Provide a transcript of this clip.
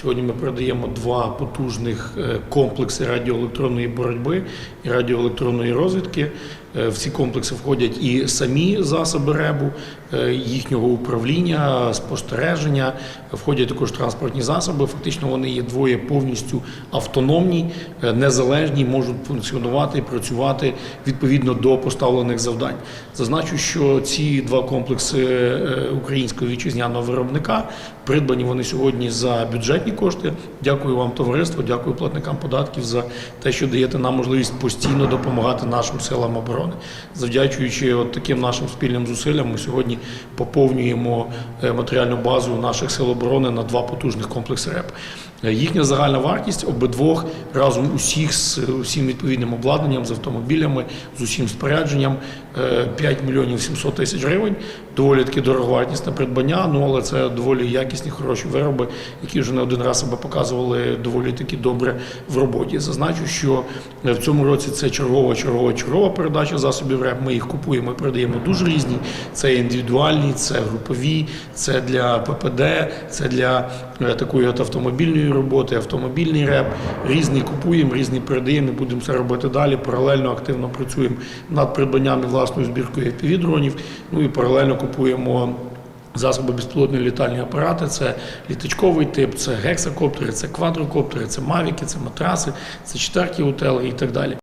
Сьогодні ми передаємо два потужних е, комплекси радіоелектронної боротьби і радіоелектронної розвідки. Е, В ці комплекси входять і самі засоби РЕБу, е, їхнього управління, спостереження, входять також транспортні засоби. Фактично вони є двоє повністю автономні, незалежні, можуть функціонувати і працювати відповідно до поставлених завдань. Зазначу, що ці два комплекси українського вітчизняного виробника придбані вони сьогодні за бюджетні кошти. Дякую вам, товариство, дякую платникам податків за те, що даєте нам можливість постійно допомагати нашим силам оборони. Завдячуючи от таким нашим спільним зусиллям, ми сьогодні поповнюємо е, матеріальну базу наших сил оборони на два потужних комплекси РЕП. Е, Їхня загальна вартість обидвох разом усіх з усім відповідним обладнанням, з автомобілями, з усім спорядженням е, 5 мільйонів 700 тисяч гривень. Доволі таки дороговартісне придбання, ну але це доволі якісні, хороші вироби, які вже не один раз себе показували доволі таки добре в роботі. Зазначу, що е, в цьому році це чергова, чергова, чергова передача засобів РЕП. Ми їх купуємо, і передаємо дуже різні. Це індивідуальні, це групові, це для ППД, це для е, такої от автомобільної роботи, автомобільний реп. Різні купуємо, різні передаємо. Будемо це робити далі. Паралельно активно працюємо над придбанням і власною збіркою FPV-дронів. Ну і паралельно купуємо. Засоби безпілотні літальні апарати це літачковий тип, це гексакоптери, це квадрокоптери, це мавіки, це матраси, це четверті утели і так далі.